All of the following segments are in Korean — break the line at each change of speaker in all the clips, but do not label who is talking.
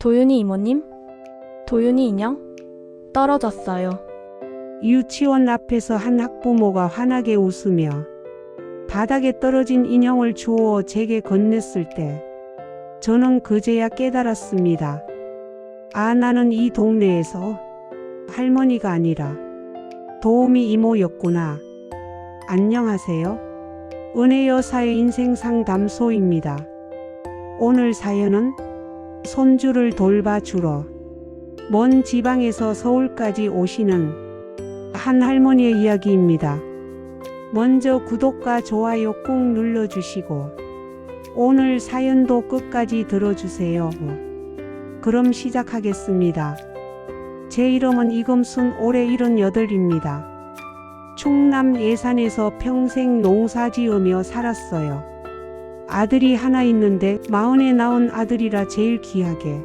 도윤이 이모님? 도윤이 인형? 떨어졌어요.
유치원 앞에서 한 학부모가 환하게 웃으며 바닥에 떨어진 인형을 주워 제게 건넸을 때 저는 그제야 깨달았습니다. 아, 나는 이 동네에서 할머니가 아니라 도우미 이모였구나. 안녕하세요. 은혜 여사의 인생 상담소입니다. 오늘 사연은 손주를 돌봐 주러 먼 지방에서 서울까지 오시는 한 할머니의 이야기입니다. 먼저 구독과 좋아요 꾹 눌러주시고 오늘 사연도 끝까지 들어주세요. 그럼 시작하겠습니다. 제 이름은 이금순 올해 78입니다. 충남 예산에서 평생 농사 지으며 살았어요. 아들이 하나 있는데 마흔에 낳은 아들이라 제일 귀하게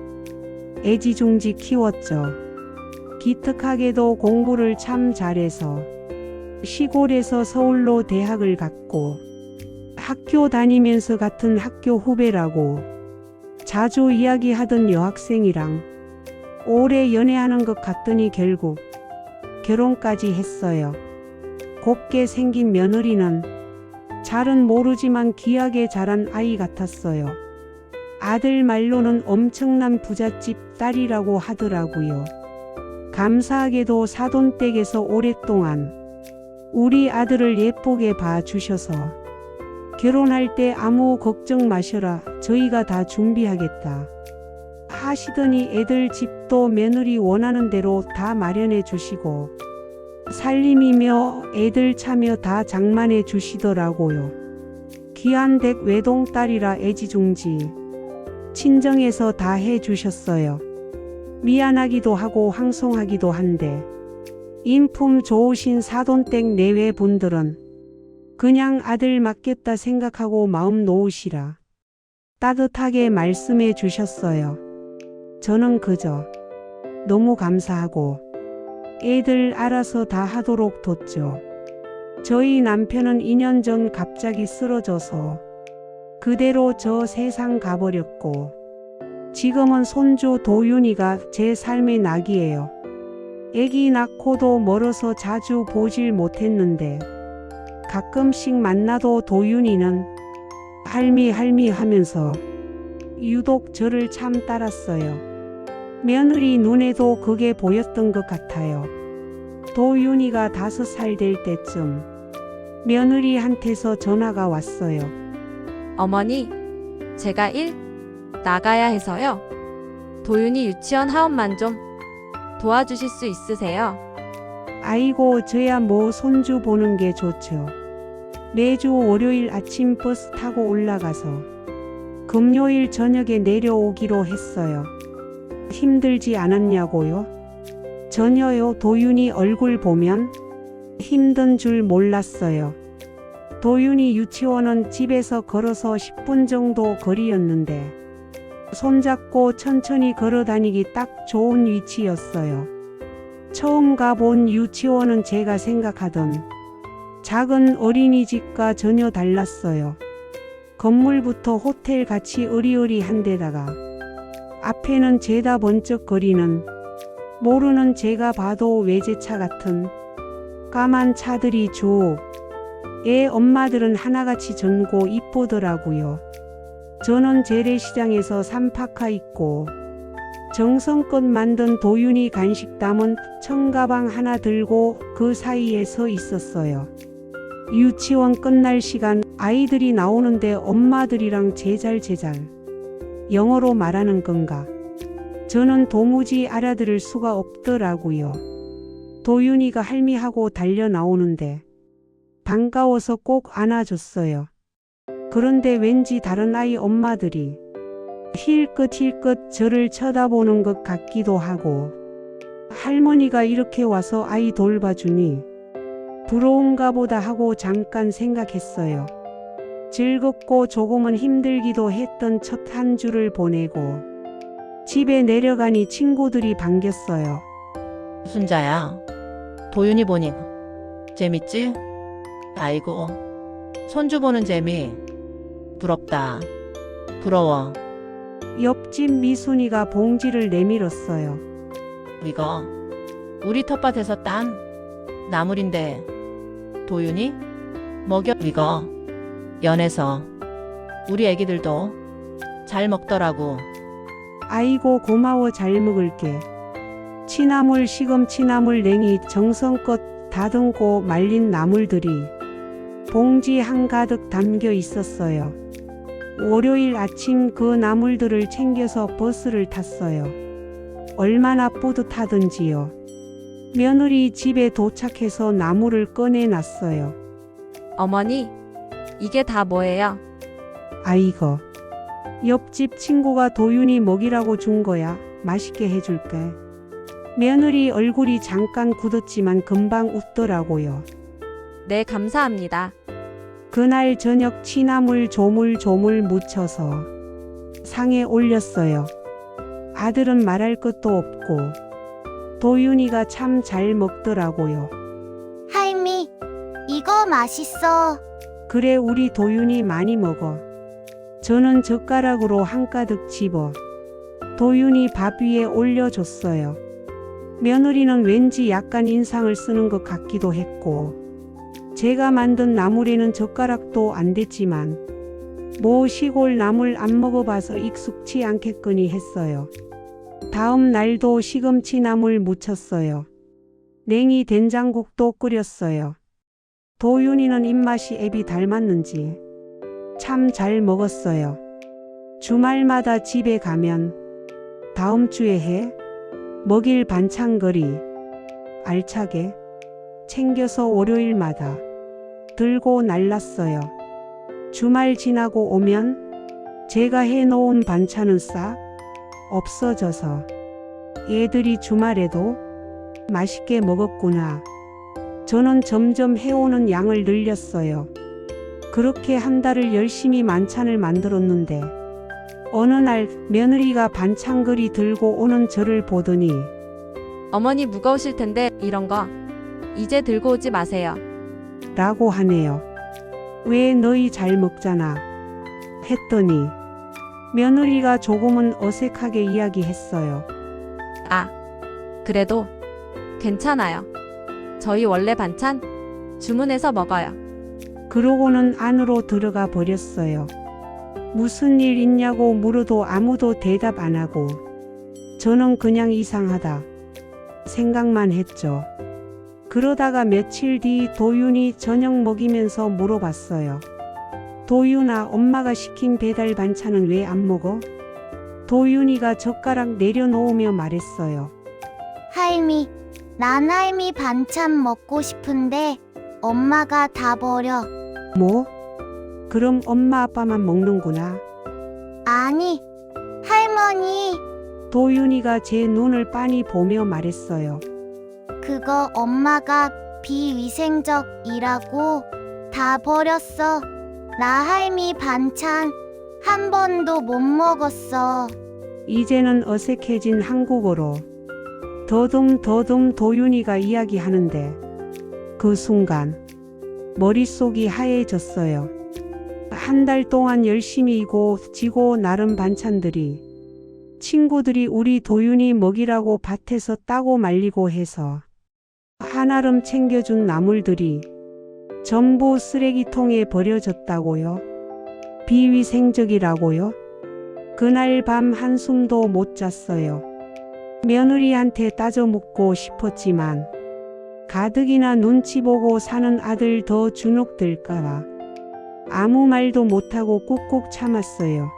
애지중지 키웠죠. 기특하게도 공부를 참 잘해서 시골에서 서울로 대학을 갔고 학교 다니면서 같은 학교 후배라고 자주 이야기하던 여학생이랑 오래 연애하는 것 같더니 결국 결혼까지 했어요. 곱게 생긴 며느리는 잘은 모르지만 귀하게 자란 아이 같았어요. 아들 말로는 엄청난 부잣집 딸이라고 하더라고요. 감사하게도 사돈댁에서 오랫동안 우리 아들을 예쁘게 봐주셔서 결혼할 때 아무 걱정 마셔라. 저희가 다 준비하겠다. 하시더니 애들 집도 며느리 원하는 대로 다 마련해 주시고 살림이며 애들 차며 다 장만해 주시더라고요. 귀한 댁 외동딸이라 애지중지 친정에서 다 해 주셨어요. 미안하기도 하고 황송하기도 한데 인품 좋으신 사돈댁 내외 분들은 그냥 아들 맡겠다 생각하고 마음 놓으시라 따뜻하게 말씀해 주셨어요. 저는 그저 너무 감사하고 애들 알아서 다 하도록 뒀죠. 저희 남편은 2년 전 갑자기 쓰러져서 그대로 저 세상 가버렸고 지금은 손주 도윤이가 제 삶의 낙이에요. 애기 낳고도 멀어서 자주 보질 못했는데 가끔씩 만나도 도윤이는 할미 할미 하면서 유독 저를 참 따랐어요. 며느리 눈에도 그게 보였던 것 같아요. 도윤이가 다섯 살 될 때쯤 며느리한테서 전화가 왔어요.
어머니, 제가 일 나가야 해서요. 도윤이 유치원 하원만 좀 도와주실 수 있으세요?
아이고 저야 뭐 손주 보는 게 좋죠. 매주 월요일 아침 버스 타고 올라가서 금요일 저녁에 내려오기로 했어요. 힘들지 않았냐고요? 전혀요 도윤이 얼굴 보면 힘든 줄 몰랐어요. 도윤이 유치원은 집에서 걸어서 10분 정도 거리였는데 손잡고 천천히 걸어 다니기 딱 좋은 위치였어요. 처음 가본 유치원은 제가 생각하던 작은 어린이집과 전혀 달랐어요. 건물부터 호텔 같이 으리으리한 데다가 앞에는 죄다 번쩍거리는 모르는 제가 봐도 외제차 같은 까만 차들이 쭉애 엄마들은 하나같이 젊고 이쁘더라고요. 저는 재래시장에서 삼파카 입고 정성껏 만든 도윤이 간식 담은 청가방 하나 들고 그 사이에 서 있었어요. 유치원 끝날 시간 아이들이 나오는데 엄마들이랑 제잘제잘 영어로 말하는 건가? 저는 도무지 알아들을 수가 없더라고요. 도윤이가 할미하고 달려 나오는데 반가워서 꼭 안아줬어요. 그런데 왠지 다른 아이 엄마들이 힐끗 힐끗 저를 쳐다보는 것 같기도 하고 할머니가 이렇게 와서 아이 돌봐주니 부러운가 보다 하고 잠깐 생각했어요. 즐겁고 조금은 힘들기도 했던 첫 한 주를 보내고 집에 내려가니 친구들이 반겼어요.
순자야, 도윤이 보니 재밌지? 아이고, 손주 보는 재미 부럽다. 부러워.
옆집 미순이가 봉지를 내밀었어요.
이거 우리 텃밭에서 딴 나물인데 도윤이 먹여 이거 연해서 우리 애기들도 잘 먹더라고.
아이고 고마워 잘 먹을게. 취나물 시금 치나물 냉이 정성껏 다듬고 말린 나물들이 봉지 한가득 담겨 있었어요. 월요일 아침 그 나물들을 챙겨서 버스를 탔어요. 얼마나 뿌듯하던지요. 며느리 집에 도착해서 나물을 꺼내놨어요.
어머니, 이게 다 뭐예요?
아이고. 옆집 친구가 도윤이 먹이라고 준 거야. 맛있게 해줄게. 며느리 얼굴이 잠깐 굳었지만 금방 웃더라고요.
네, 감사합니다.
그날 저녁 취나물 조물조물 무쳐서 상에 올렸어요. 아들은 말할 것도 없고 도윤이가 참 잘 먹더라고요.
할미, 이거 맛있어.
그래 우리 도윤이 많이 먹어. 저는 젓가락으로 한가득 집어 도윤이 밥 위에 올려줬어요. 며느리는 왠지 약간 인상을 쓰는 것 같기도 했고 제가 만든 나물에는 젓가락도 안 됐지만 뭐 시골 나물 안 먹어봐서 익숙치 않겠거니 했어요. 다음 날도 시금치 나물 무쳤어요. 냉이 된장국도 끓였어요. 도윤이는 입맛이 애비 닮았는지 참 잘 먹었어요. 주말마다 집에 가면 다음 주에 해 먹일 반찬거리 알차게 챙겨서 월요일마다 들고 날랐어요. 주말 지나고 오면 제가 해놓은 반찬은 싹 없어져서 얘들이 주말에도 맛있게 먹었구나. 저는 점점 해오는 양을 늘렸어요. 그렇게 한 달을 열심히 만찬을 만들었는데 어느 날 며느리가 반찬거리 들고 오는 저를 보더니
어머니 무거우실 텐데 이런 거 이제 들고 오지 마세요.
라고 하네요. 왜 너희 잘 먹잖아. 했더니 며느리가 조금은 어색하게 이야기했어요.
아, 그래도 괜찮아요. 저희 원래 반찬 주문해서 먹어요.
그러고는 안으로 들어가 버렸어요. 무슨 일 있냐고 물어도 아무도 대답 안 하고 저는 그냥 이상하다 생각만 했죠. 그러다가 며칠 뒤 도윤이 저녁 먹이면서 물어봤어요. 도윤아, 엄마가 시킨 배달 반찬은 왜 안 먹어? 도윤이가 젓가락 내려놓으며 말했어요.
할미, 난 할미 반찬 먹고 싶은데 엄마가 다 버려.
뭐? 그럼 엄마 아빠만 먹는구나.
아니, 할머니,
도윤이가 제 눈을 빤히 보며 말했어요.
그거 엄마가 비위생적이라고 다 버렸어. 나 할미 반찬 한 번도 못 먹었어.
이제는 어색해진 한국어로 더듬더듬 도윤이가 이야기하는데 그 순간 머릿속이 하얘졌어요. 한 달 동안 열심히 이고 지고 나른 반찬들이 친구들이 우리 도윤이 먹이라고 밭에서 따고 말리고 해서 한아름 챙겨준 나물들이 전부 쓰레기통에 버려졌다고요? 비위생적이라고요? 그날 밤 한숨도 못 잤어요. 며느리한테 따져 묻고 싶었지만 가득이나 눈치 보고 사는 아들 더 주눅들까봐 아무 말도 못하고 꾹꾹 참았어요.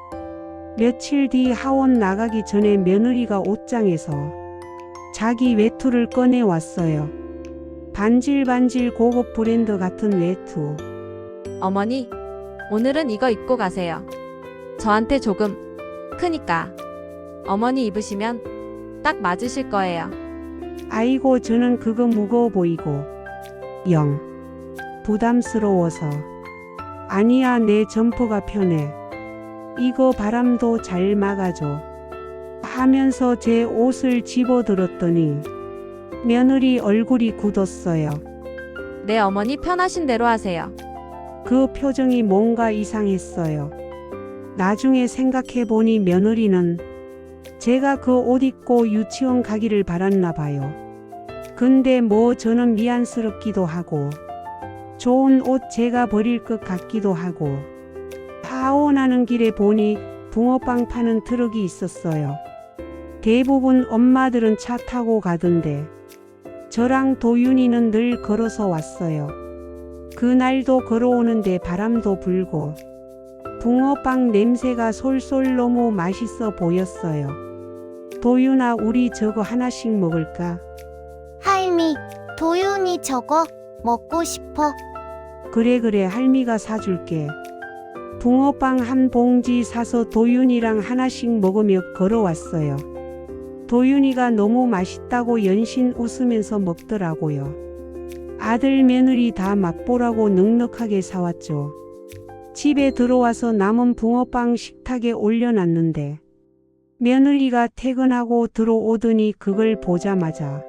며칠 뒤 하원 나가기 전에 며느리가 옷장에서 자기 외투를 꺼내 왔어요. 반질반질 고급 브랜드 같은 외투.
어머니, 오늘은 이거 입고 가세요. 저한테 조금 크니까 어머니 입으시면 딱 맞으실 거예요.
아이고 저는 그거 무거워 보이고 영 부담스러워서 아니야 내 점퍼가 편해 이거 바람도 잘 막아줘 하면서 제 옷을 집어들었더니 며느리 얼굴이 굳었어요.
네, 어머니 편하신 대로 하세요.
그 표정이 뭔가 이상했어요. 나중에 생각해 보니 며느리는 제가 그 옷 입고 유치원 가기를 바랐나 봐요. 근데 뭐 저는 미안스럽기도 하고 좋은 옷 제가 버릴 것 같기도 하고 하원하는 길에 보니 붕어빵 파는 트럭이 있었어요. 대부분 엄마들은 차 타고 가던데 저랑 도윤이는 늘 걸어서 왔어요. 그날도 걸어오는데 바람도 불고 붕어빵 냄새가 솔솔 너무 맛있어 보였어요. 도윤아 우리 저거 하나씩 먹을까?
할미, 도윤이 저거 먹고 싶어.
그래 그래 할미가 사줄게. 붕어빵 한 봉지 사서 도윤이랑 하나씩 먹으며 걸어왔어요. 도윤이가 너무 맛있다고 연신 웃으면서 먹더라고요. 아들 며느리 다 맛보라고 넉넉하게 사왔죠. 집에 들어와서 남은 붕어빵 식탁에 올려놨는데 며느리가 퇴근하고 들어오더니 그걸 보자마자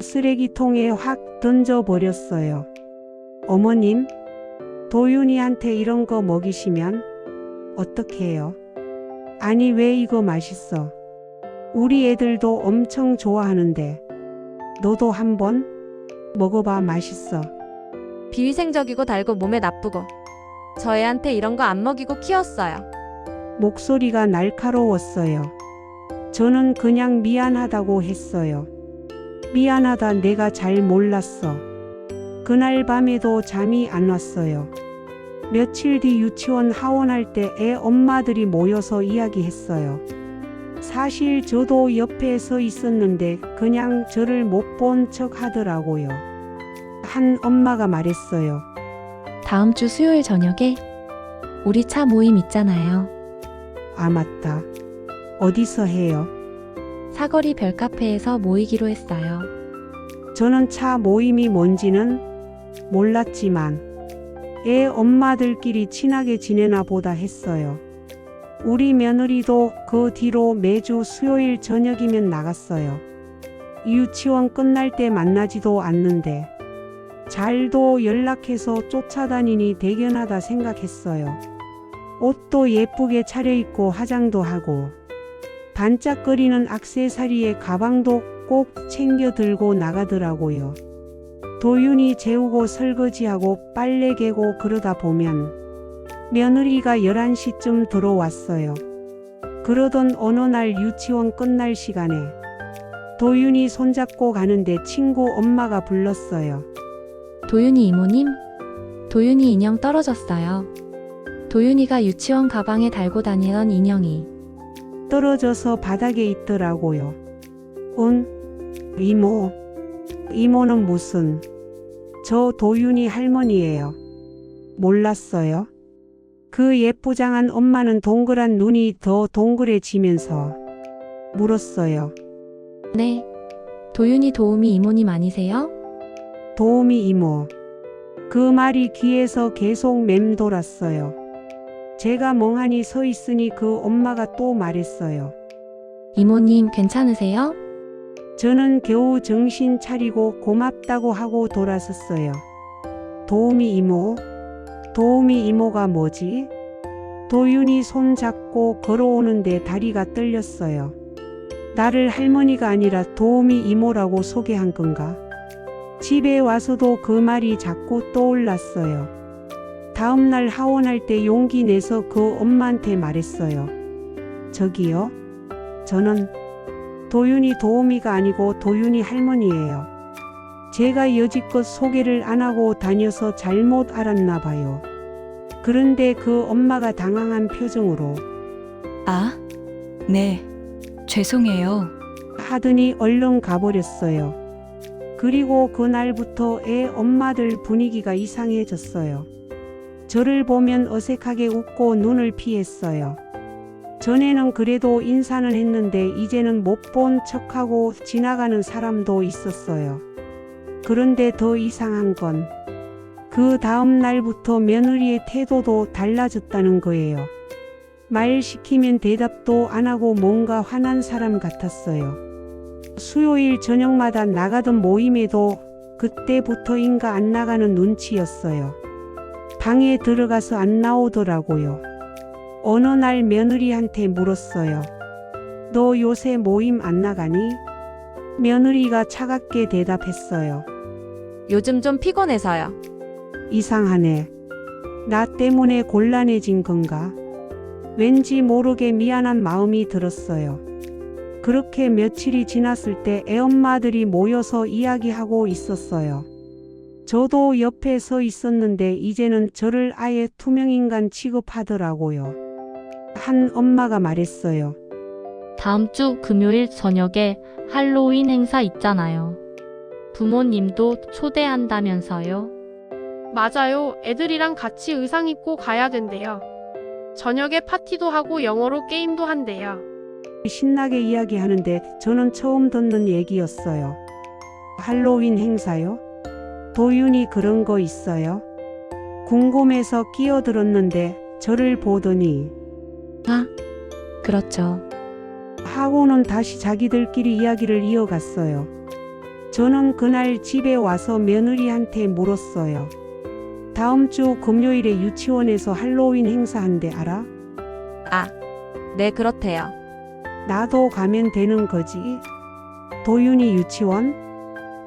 쓰레기통에 확 던져버렸어요. 어머님, 도윤이한테 이런 거 먹이시면 어떻게 해요? 아니, 왜 이거 맛있어? 우리 애들도 엄청 좋아하는데, 너도 한번 먹어봐 맛있어.
비위생적이고 달고 몸에 나쁘고. 저 애한테 이런 거 안 먹이고 키웠어요.
목소리가 날카로웠어요. 저는 그냥 미안하다고 했어요. 미안하다 내가 잘 몰랐어. 그날 밤에도 잠이 안 왔어요. 며칠 뒤 유치원 하원할 때 애 엄마들이 모여서 이야기했어요. 사실 저도 옆에 서 있었는데 그냥 저를 못 본 척 하더라고요. 한 엄마가 말했어요.
다음 주 수요일 저녁에 우리 차 모임 있잖아요.
아, 맞다. 어디서 해요?
사거리 별카페에서 모이기로 했어요.
저는 차 모임이 뭔지는 몰랐지만 애 엄마들끼리 친하게 지내나 보다 했어요. 우리 며느리도 그 뒤로 매주 수요일 저녁이면 나갔어요. 유치원 끝날 때 만나지도 않는데 잘도 연락해서 쫓아다니니 대견하다 생각했어요. 옷도 예쁘게 차려입고 화장도 하고 반짝거리는 악세사리에 가방도 꼭 챙겨 들고 나가더라고요. 도윤이 재우고 설거지하고 빨래 개고 그러다 보면 며느리가 11시쯤 들어왔어요. 그러던 어느 날 유치원 끝날 시간에 도윤이 손잡고 가는데 친구 엄마가 불렀어요.
도윤이 이모님, 도윤이 인형 떨어졌어요. 도윤이가 유치원 가방에 달고 다니던 인형이
떨어져서 바닥에 있더라고요. 응? 이모. 이모는 무슨? 저 도윤이 할머니예요. 몰랐어요? 그 예쁘장한 엄마는 동그란 눈이 더 동그래지면서 물었어요.
네. 도윤이 도우미 이모님 아니세요?
도우미 이모. 그 말이 귀에서 계속 맴돌았어요. 제가 멍하니 서 있으니 그 엄마가 또 말했어요.
이모님 괜찮으세요?
저는 겨우 정신 차리고 고맙다고 하고 돌아섰어요. 도우미 이모? 도우미 이모가 뭐지? 도윤이 손 잡고 걸어오는데 다리가 떨렸어요. 나를 할머니가 아니라 도우미 이모라고 소개한 건가? 집에 와서도 그 말이 자꾸 떠올랐어요. 다음날 하원할 때 용기 내서 그 엄마한테 말했어요. 저기요. 저는 도윤이 도우미가 아니고 도윤이 할머니예요. 제가 여지껏 소개를 안 하고 다녀서 잘못 알았나 봐요. 그런데 그 엄마가 당황한 표정으로
아, 네. 죄송해요.
하더니 얼른 가버렸어요. 그리고 그날부터 애 엄마들 분위기가 이상해졌어요. 저를 보면 어색하게 웃고 눈을 피했어요. 전에는 그래도 인사는 했는데 이제는 못 본 척하고 지나가는 사람도 있었어요. 그런데 더 이상한 건 그 다음 날부터 며느리의 태도도 달라졌다는 거예요. 말 시키면 대답도 안 하고 뭔가 화난 사람 같았어요. 수요일 저녁마다 나가던 모임에도 그때부터인가 안 나가는 눈치였어요. 방에 들어가서 안 나오더라고요. 어느 날 며느리한테 물었어요. 너 요새 모임 안 나가니? 며느리가 차갑게 대답했어요.
요즘 좀 피곤해서요.
이상하네. 나 때문에 곤란해진 건가? 왠지 모르게 미안한 마음이 들었어요. 그렇게 며칠이 지났을 때 애엄마들이 모여서 이야기하고 있었어요. 저도 옆에 서 있었는데 이제는 저를 아예 투명인간 취급하더라고요. 한 엄마가 말했어요.
다음 주 금요일 저녁에 할로윈 행사 있잖아요. 부모님도 초대한다면서요?
맞아요. 애들이랑 같이 의상 입고 가야 된대요. 저녁에 파티도 하고 영어로 게임도 한대요.
신나게 이야기하는데 저는 처음 듣는 얘기였어요. 할로윈 행사요? 도윤이 그런 거 있어요? 궁금해서 끼어들었는데 저를 보더니
아, 그렇죠.
하고는 다시 자기들끼리 이야기를 이어갔어요. 저는 그날 집에 와서 며느리한테 물었어요. 다음 주 금요일에 유치원에서 할로윈 행사한대 알아?
아, 네, 그렇대요.
나도 가면 되는 거지. 도윤이 유치원?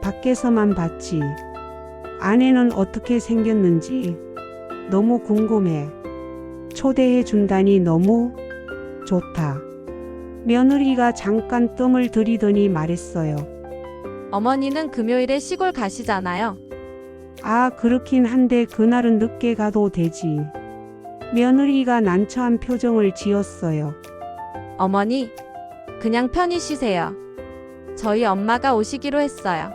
밖에서만 봤지. 아내는 어떻게 생겼는지 너무 궁금해. 초대해 준다니 너무 좋다. 며느리가 잠깐 뜸을 들이더니 말했어요.
어머니는 금요일에 시골 가시잖아요.
아, 그렇긴 한데 그날은 늦게 가도 되지. 며느리가 난처한 표정을 지었어요.
어머니, 그냥 편히 쉬세요. 저희 엄마가 오시기로 했어요.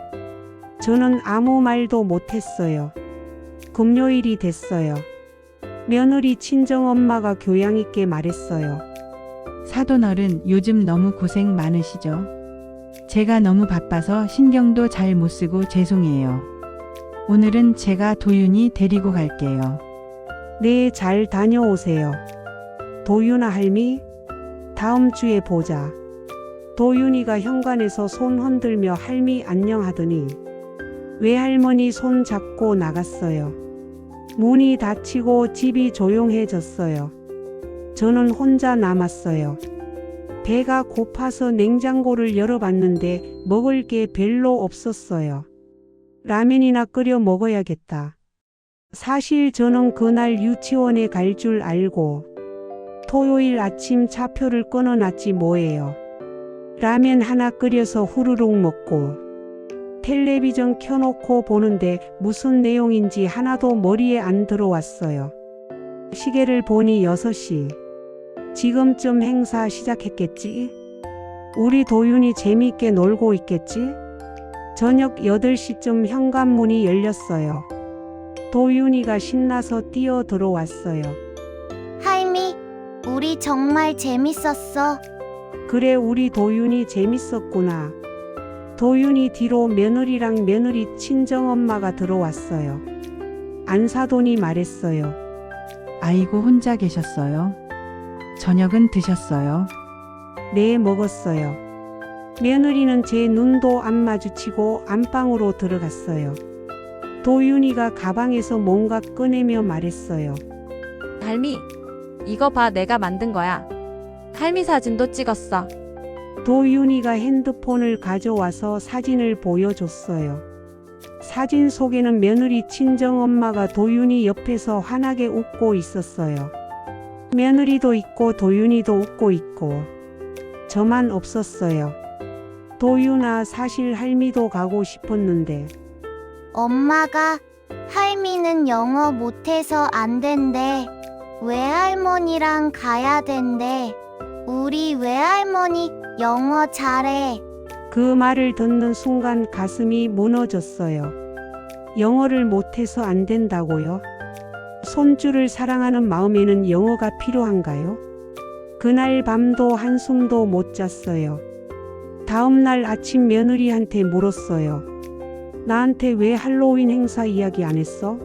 저는 아무 말도 못했어요. 금요일이 됐어요. 며느리 친정엄마가 교양 있게 말했어요.
사돈어른 요즘 너무 고생 많으시죠? 제가 너무 바빠서 신경도 잘 못 쓰고 죄송해요. 오늘은 제가 도윤이 데리고 갈게요.
네, 잘 다녀오세요. 도윤아 할미, 다음 주에 보자. 도윤이가 현관에서 손 흔들며 할미 안녕하더니 외할머니 손 잡고 나갔어요. 문이 닫히고 집이 조용해졌어요. 저는 혼자 남았어요. 배가 고파서 냉장고를 열어봤는데 먹을 게 별로 없었어요. 라면이나 끓여 먹어야겠다. 사실 저는 그날 유치원에 갈 줄 알고 토요일 아침 차표를 끊어놨지 뭐예요. 라면 하나 끓여서 후루룩 먹고 텔레비전 켜놓고 보는데 무슨 내용인지 하나도 머리에 안 들어왔어요. 시계를 보니 6시. 지금쯤 행사 시작했겠지? 우리 도윤이 재미있게 놀고 있겠지? 저녁 8시쯤 현관문이 열렸어요. 도윤이가 신나서 뛰어 들어왔어요.
할미, 우리 정말 재밌었어.
그래 우리 도윤이 재밌었구나. 도윤이 뒤로 며느리랑 며느리 친정엄마가 들어왔어요. 안사돈이 말했어요.
아이고 혼자 계셨어요? 저녁은 드셨어요?
네 먹었어요. 며느리는 제 눈도 안 마주치고 안방으로 들어갔어요. 도윤이가 가방에서 뭔가 꺼내며 말했어요.
할미, 이거 봐, 내가 만든 거야. 할미 사진도 찍었어.
도윤이가 핸드폰을 가져와서 사진을 보여줬어요. 사진 속에는 며느리 친정엄마가 도윤이 옆에서 환하게 웃고 있었어요. 며느리도 있고 도윤이도 웃고 있고 저만 없었어요. 도윤아 사실 할미도 가고 싶었는데
엄마가 할미는 영어 못해서 안 된대. 외할머니랑 가야 된대. 우리 외할머니 영어 잘해.
그 말을 듣는 순간 가슴이 무너졌어요. 영어를 못해서 안 된다고요? 손주를 사랑하는 마음에는 영어가 필요한가요? 그날 밤도 한숨도 못 잤어요. 다음 날 아침 며느리한테 물었어요. 나한테 왜 할로윈 행사 이야기 안 했어?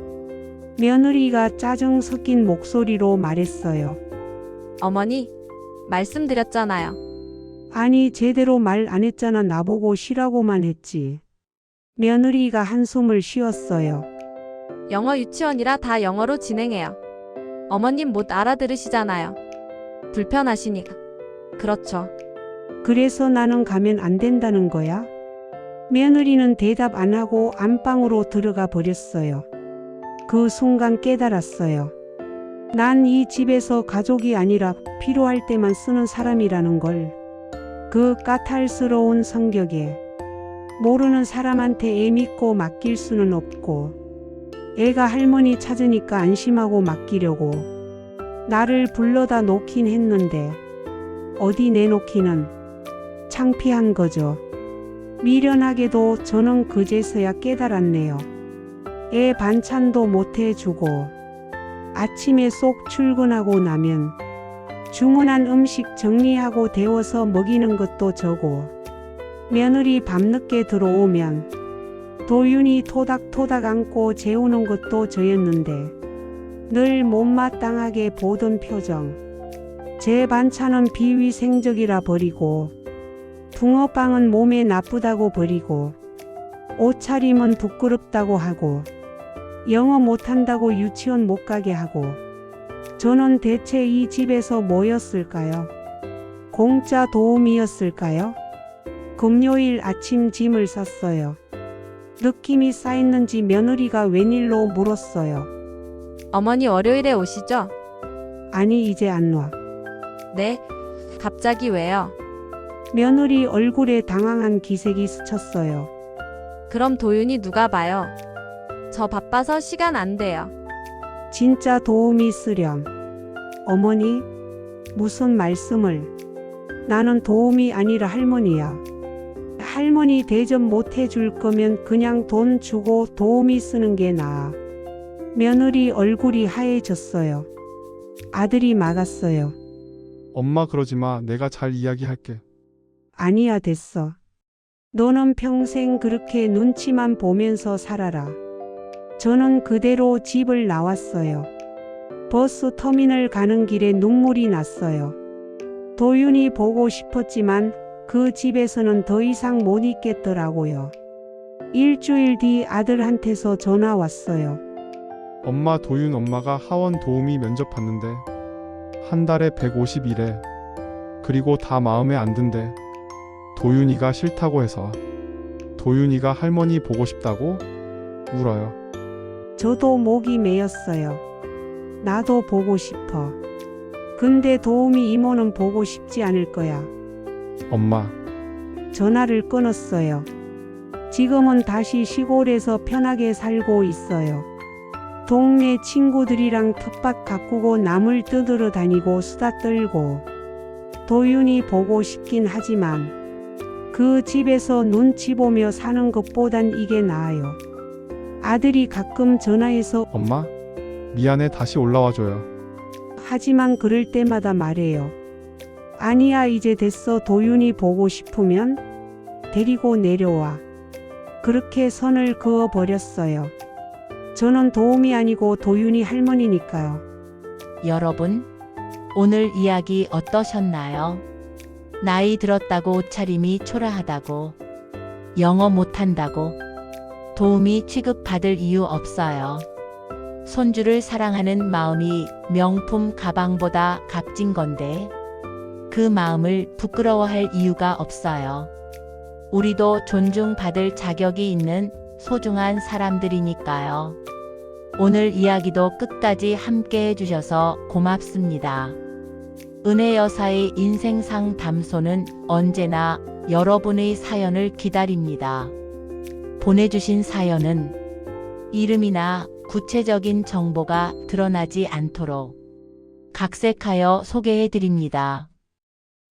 며느리가 짜증 섞인 목소리로 말했어요.
어머니, 말씀드렸잖아요.
아니, 제대로 말 안 했잖아. 나보고 쉬라고만 했지. 며느리가 한숨을 쉬었어요.
영어 유치원이라 다 영어로 진행해요. 어머님 못 알아들으시잖아요. 불편하시니까. 그렇죠.
그래서 나는 가면 안 된다는 거야? 며느리는 대답 안 하고 안방으로 들어가 버렸어요. 그 순간 깨달았어요. 난 이 집에서 가족이 아니라 필요할 때만 쓰는 사람이라는 걸. 그 까탈스러운 성격에 모르는 사람한테 애 믿고 맡길 수는 없고 애가 할머니 찾으니까 안심하고 맡기려고 나를 불러다 놓긴 했는데 어디 내놓기는 창피한 거죠. 미련하게도 저는 그제서야 깨달았네요. 애 반찬도 못 해주고 아침에 쏙 출근하고 나면 주문한 음식 정리하고 데워서 먹이는 것도 저고 며느리 밤늦게 들어오면 도윤이 토닥토닥 안고 재우는 것도 저였는데 늘 못마땅하게 보던 표정 제 반찬은 비위생적이라 버리고 붕어빵은 몸에 나쁘다고 버리고 옷차림은 부끄럽다고 하고 영어 못한다고 유치원 못 가게 하고 저는 대체 이 집에서 뭐였을까요? 공짜 도움이었을까요? 금요일 아침 짐을 쌌어요. 느낌이 쌓였는지 며느리가 웬일로 물었어요.
어머니 월요일에 오시죠?
아니 이제 안 와.
네. 갑자기 왜요?
며느리 얼굴에 당황한 기색이 스쳤어요.
그럼 도윤이 누가 봐요? 저 바빠서 시간 안 돼요.
진짜 도움이 쓰렴. 어머니, 무슨 말씀을? 나는 도움이 아니라 할머니야. 할머니 대접 못 해줄 거면 그냥 돈 주고 도움이 쓰는 게 나아. 며느리 얼굴이 하얘졌어요. 아들이 막았어요.
엄마 그러지 마. 내가 잘 이야기할게.
아니야 됐어. 너는 평생 그렇게 눈치만 보면서 살아라. 저는 그대로 집을 나왔어요. 버스 터미널 가는 길에 눈물이 났어요. 도윤이 보고 싶었지만 그 집에서는 더 이상 못 있겠더라고요. 일주일 뒤 아들한테서 전화 왔어요.
엄마 도윤 엄마가 하원 도우미 면접 봤는데 한 달에 150이래. 그리고 다 마음에 안 든대. 도윤이가 싫다고 해서 도윤이가 할머니 보고 싶다고 울어요.
저도 목이 메였어요. 나도 보고 싶어. 근데 도우미 이모는 보고 싶지 않을 거야.
엄마,
전화를 끊었어요. 지금은 다시 시골에서 편하게 살고 있어요. 동네 친구들이랑 텃밭 가꾸고 나물 뜯으러 다니고 수다 떨고 도윤이 보고 싶긴 하지만 그 집에서 눈치 보며 사는 것보단 이게 나아요. 아들이 가끔 전화해서
엄마, 미안해 다시 올라와 줘요.
하지만 그럴 때마다 말해요. 아니야, 이제 됐어. 도윤이 보고 싶으면 데리고 내려와. 그렇게 선을 그어 버렸어요. 저는 도움이 아니고 도윤이 할머니니까요.
여러분, 오늘 이야기 어떠셨나요? 나이 들었다고 옷차림이 초라하다고, 영어 못한다고, 도움이 취급받을 이유 없어요. 손주를 사랑하는 마음이 명품 가방보다 값진 건데, 그 마음을 부끄러워할 이유가 없어요. 우리도 존중받을 자격이 있는 소중한 사람들이니까요. 오늘 이야기도 끝까지 함께 해주셔서 고맙습니다. 은혜 여사의 인생상 담소는 언제나 여러분의 사연을 기다립니다. 보내주신 사연은 이름이나 구체적인 정보가 드러나지 않도록 각색하여 소개해 드립니다.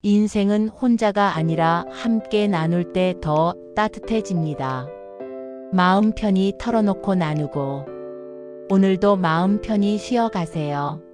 인생은 혼자가 아니라 함께 나눌 때 더 따뜻해집니다. 마음 편히 털어놓고 나누고 오늘도 마음 편히 쉬어가세요.